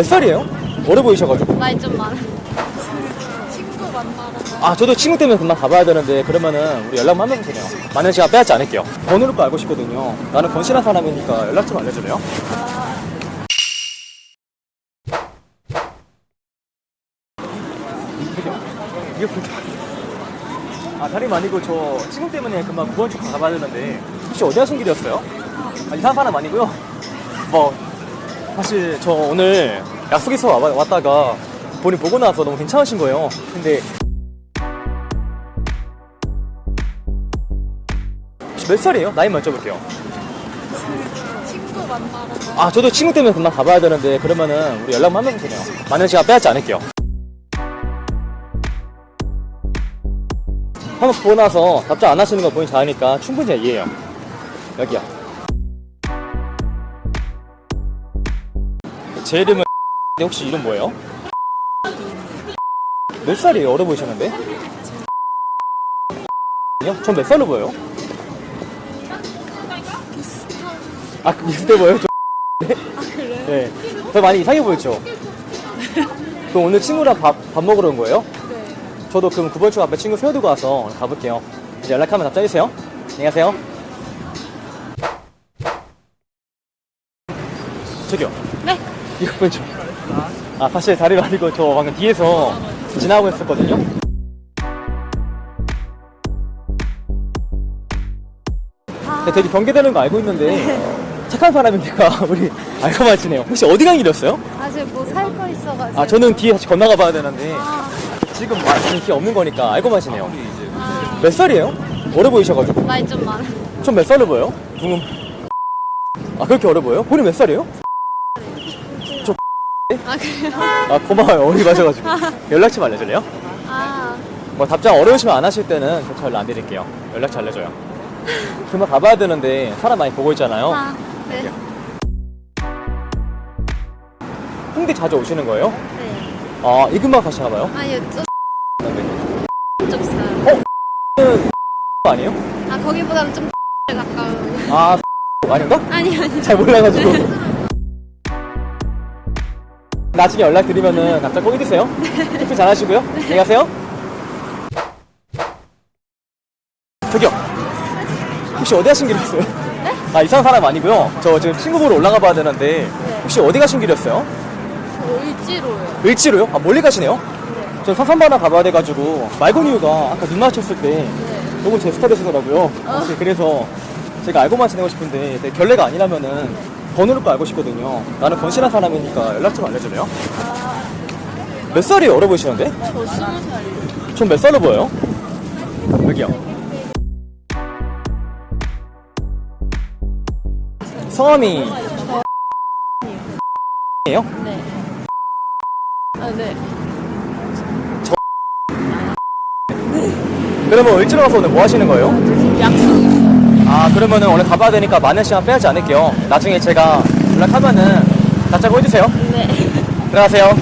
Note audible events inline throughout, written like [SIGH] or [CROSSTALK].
몇 살이에요? 어려 보이셔가지고. 나이 좀 많아. 친구 만나러 가. 아, 저도 친구 때문에 금방 가봐야 되는데, 그러면은 우리 연락만 하면 되네요. 만약 제가 빼앗지 않을게요. 번호를 거 알고 싶거든요. 나는 건실한 사람이니까 연락 좀 알려줄래요? 이게 그렇게. 아, 다름 아니고 저 친구 때문에 금방 구원 쪽 가봐야 되는데, 혹시 어디 하신 길이었어요? 아, 이상한 사람 아니고요. 뭐, 사실 저 오늘 약속 있어 와- 왔다가 본인 보고 나서 너무 괜찮으신 거예요. 근데 몇 살이에요? 나이 먼저 볼게요. 친구 만나러 가. 아, 저도 친구 때문에 금방 가봐야 되는데 그러면은 우리 연락만 하면 되네요. 만약 제가 빼앗지 않을게요. 한번 보고 나서 답장 안 하시는 거 보니 잘하니까 충분히 이해해요. 여기요. 제 이름은 [LAUGHS] 혹시 이름 뭐예요? 몇 살이에요? 어려 보이시는데? 전 몇 살로 보여요? 아, 비슷해 보여요? 저 [LAUGHS] 네. 더 많이 이상해 보였죠? 그럼 오늘 친구랑 밥, 밥 먹으러 온 거예요? 네. 저도 그럼 9번 주 앞에 친구 세워두고 와서 가볼게요. 이제 연락하면 답장 해주세요. 안녕하세요. 저기요. 네. 이거 왼쪽. 아, 사실 다리가 아니고 저 방금 뒤에서 지나가고 있었거든요. 근데 되게 경계되는 거 알고 있는데 착한 사람이니까 [LAUGHS] 우리 알고 마시네요. 혹시 어디 간 길이었어요? 아직 뭐 살 거 있어가지고. 아, 저는 뒤에 같이 건너가 봐야 되는데 아, 지금 말씀이 기 없는 거니까 알고 마시네요. 아, 몇 살이에요? 어려 보이셔가지고. 나이 좀 많아. 전몇 살로 보여요? 궁금. 아, 그렇게 어려 보여요? 본인 몇 살이에요? 아 그래요? 아, 고마워요. 어리 마셔가지고. [LAUGHS] 연락처 알려줄래요? 아, 뭐 답장 어려우시면 안 하실 때는 저 연락 안 드릴게요. 연락처 알려줘요. 그만 가봐야 되는데 사람 많이 보고 있잖아요. 아, 네. 홍대 자주 오시는 거예요? 네. 아, 이 근방 가시나 봐요? 아니요, 저 네. 쪽 살아요. [LAUGHS] 아니에요? 아 거기보다는 좀 [LAUGHS] 가까운. 아, 아닌가? 아니 아니. 잘 몰라가지고. 나중에 연락드리면은 답장 꼭 해주세요. 투표 잘하시고요. 안녕히 가세요. 저기요. 혹시 어디 가신 길이었어요? 아, 이상한 사람 아니고요. 저 지금 친구 보러 올라가 봐야 되는데 혹시 어디 가신 길이었어요? 을지로요. 을지로요? 아, 멀리 가시네요? 네. 저 사산바나 가봐야 돼가지고 말고니우가 아까 눈 마주쳤을 때 네. 너무 제 스타일이시더라고요. 혹시 그래서 제가 알고만 지내고 싶은데 결례가 아니라면은 번호를 거 알고 싶거든요. 나는 건실한 사람이니까 연락 좀 알려줄래요? 몇 살이에요? 어려 보이시는데? 저 스무 살이요. 전 몇 살로 보여요? 여기요. 성함이 예요? 네. 아 네. 그러면 을지로 가서 오늘 뭐 하시는 거예요? 약속. 아 그러면은 오늘 가봐야 되니까 많은 시간 빼야지 않을게요. 나중에 제가 연락하면은 답장 해주세요. 네. 들어가세요.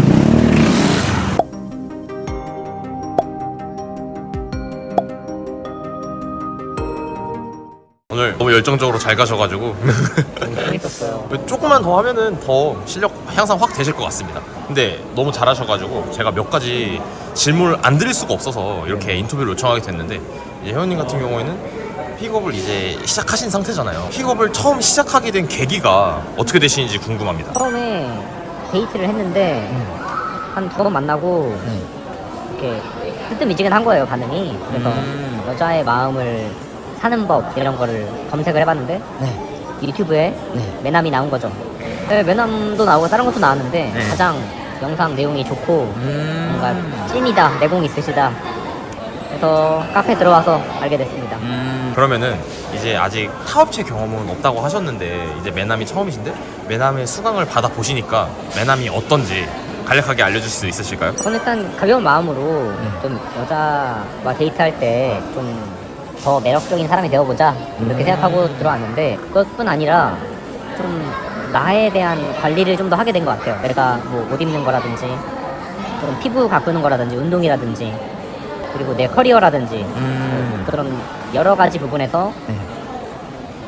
오늘 너무 열정적으로 잘 가셔가지고 재밌었어요. [LAUGHS] 조금만 더 하면은 더 실력 향상 확 되실 것 같습니다. 근데 너무 잘하셔가지고 제가 몇 가지 질문을 안 드릴 수가 없어서 이렇게 인터뷰를 요청하게 됐는데 이제 회원님 같은 경우에는 픽업을 이제 시작하신 상태잖아요. 픽업을 처음 시작하게 된 계기가 어떻게 되시는지 궁금합니다. 처음에 데이트를 했는데 한 두 번 만나고 이렇게 뜨뜻미지근한 거예요 반응이 그래서 음. 여자의 마음을 사는 법 이런 거를 검색을 해봤는데 유튜브에 매남이 나온 거죠 네, 매남도 나오고 다른 것도 나왔는데 네. 가장 영상 내용이 좋고 음. 뭔가 찐이다 내공 있으시다 그래서 카페 들어와서 알게 됐습니다 음. 그러면은 이제 아직 타업체 경험은 없다고 하셨는데 이제 매남이 처음이신데 매남의 수강을 받아 보시니까 매남이 어떤지 간략하게 알려주실 수 있으실까요? 저는 일단 가벼운 마음으로 좀 여자와 데이트할 때 좀 더 매력적인 사람이 되어보자 이렇게 생각하고 들어왔는데 그것뿐 아니라 좀 나에 대한 관리를 좀 더 하게 된 것 같아요. 내가 뭐 옷 입는 거라든지 좀 피부 가꾸는 거라든지 운동이라든지 그리고 내 커리어라든지 음. 그런 여러 가지 부분에서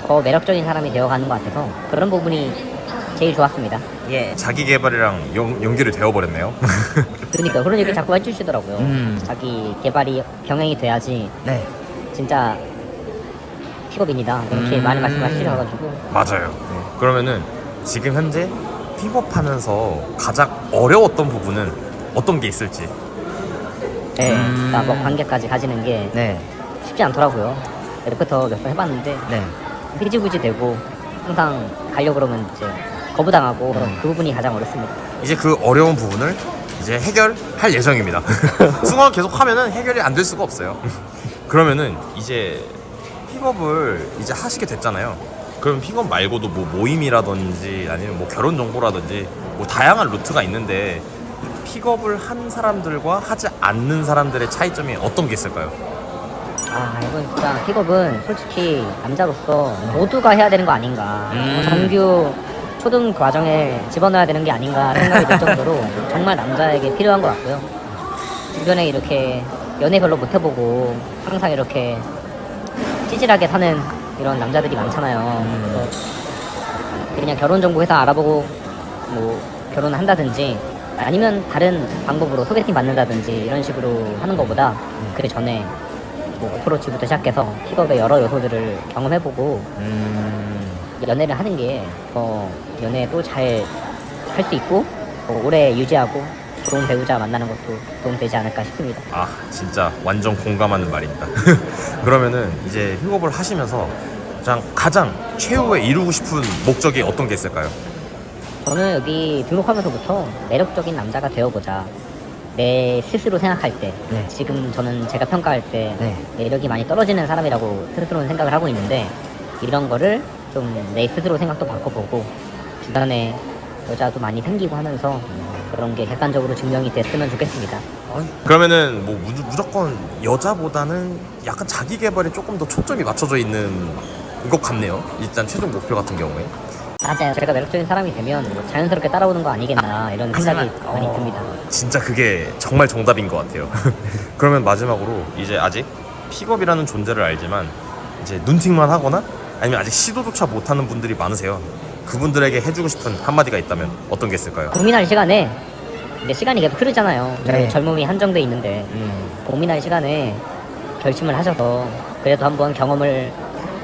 더 매력적인 사람이 되어가는 것 같아서 그런 부분이 제일 좋았습니다. 예. 자기 개발이랑 연, 연결이 되어버렸네요. 그러니까 그런 얘기 자꾸 해주시더라고요. 음. 자기 개발이 병행이 돼야지 네. 진짜 픽업인이다 이렇게 음. 많이 말씀하시셔가지고 맞아요. 그러면은 지금 현재 픽업하면서 가장 어려웠던 부분은 어떤 게 있을지. 네, 음. 그러니까 뭐 관계까지 가지는 게 네. 쉽지 않더라고요. 애프터 몇 번 해봤는데 네. 흐지부지 되고 항상 가려고 그러면 이제 거부당하고 음. 그 부분이 가장 어렵습니다. 이제 그 어려운 부분을 이제 해결할 예정입니다. [LAUGHS] 승화 계속 하면은 해결이 안 될 수가 없어요. 그러면은 이제 픽업을 이제 하시게 됐잖아요. 그럼 픽업 말고도 뭐 모임이라든지 아니면 뭐 결혼 정보라든지 뭐 다양한 루트가 있는데 픽업을 한 사람들과 하지 않는 사람들의 차이점이 어떤 게 있을까요? 아 이건 진짜 픽업은 솔직히 남자로서 모두가 해야 되는 거 아닌가 음. 정규 초등 과정에 집어넣어야 되는 게 아닌가 생각이 들 정도로 [LAUGHS] 정말 남자에게 필요한 것 같고요 주변에 이렇게 연애 별로 못 해보고 항상 이렇게 찌질하게 사는 이런 남자들이 많잖아요 그래서 그냥 결혼 정보 회사 알아보고 뭐 결혼을 한다든지 아니면 다른 방법으로 소개팅 받는다든지 이런 식으로 하는 것보다 그 전에 뭐 어프로치부터 시작해서 픽업의 여러 요소들을 경험해보고 연애를 하는 게 더 연애도 잘 할 수 있고 더 오래 유지하고 좋은 배우자 만나는 것도 도움되지 않을까 싶습니다. 아 진짜 완전 공감하는 말입니다. [LAUGHS] 그러면은 이제 픽업을 하시면서 가장 가장 최후에 이루고 싶은 목적이 어떤 게 있을까요? 저는 여기 등록하면서부터 매력적인 남자가 되어보자. 내 스스로 생각할 때, 네. 지금 저는 제가 평가할 때 네. 매력이 많이 떨어지는 사람이라고 스스로는 생각을 하고 있는데 이런 거를 좀 내 스스로 생각도 바꿔보고 주변에 여자도 많이 생기고 하면서 그런 게 객관적으로 증명이 됐으면 좋겠습니다. 그러면은 뭐 무, 무조건 여자보다는 약간 자기 개발에 조금 더 초점이 맞춰져 있는 것 같네요. 일단 최종 목표 같은 경우에. 맞아요. 제가 매력적인 사람이 되면 뭐 자연스럽게 따라오는 거 아니겠나 이런 생각이 하지만, 많이 어, 듭니다. 진짜 그게 정말 정답인 것 같아요. [LAUGHS] 그러면 마지막으로 이제 아직 픽업이라는 존재를 알지만 이제 눈팅만 하거나 아니면 아직 시도조차 못하는 분들이 많으세요. 그분들에게 해주고 싶은 한마디가 있다면 어떤 게 있을까요? 고민할 시간에 근데 시간이 계속 흐르잖아요. 저희 네. 젊음이 한정돼 있는데 고민할 시간에 결심을 하셔서 그래도 한번 경험을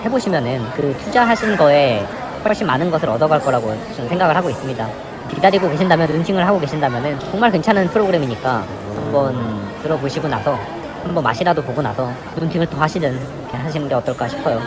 해보시면은 그 투자하신 거에 훨씬 많은 것을 얻어갈 거라고 저는 생각을 하고 있습니다. 기다리고 계신다면 눈팅을 하고 계신다면은 정말 괜찮은 프로그램이니까 한번 들어보시고 나서 한번 맛이라도 보고 나서 눈팅을 또 하시든 하시는 게 어떨까 싶어요.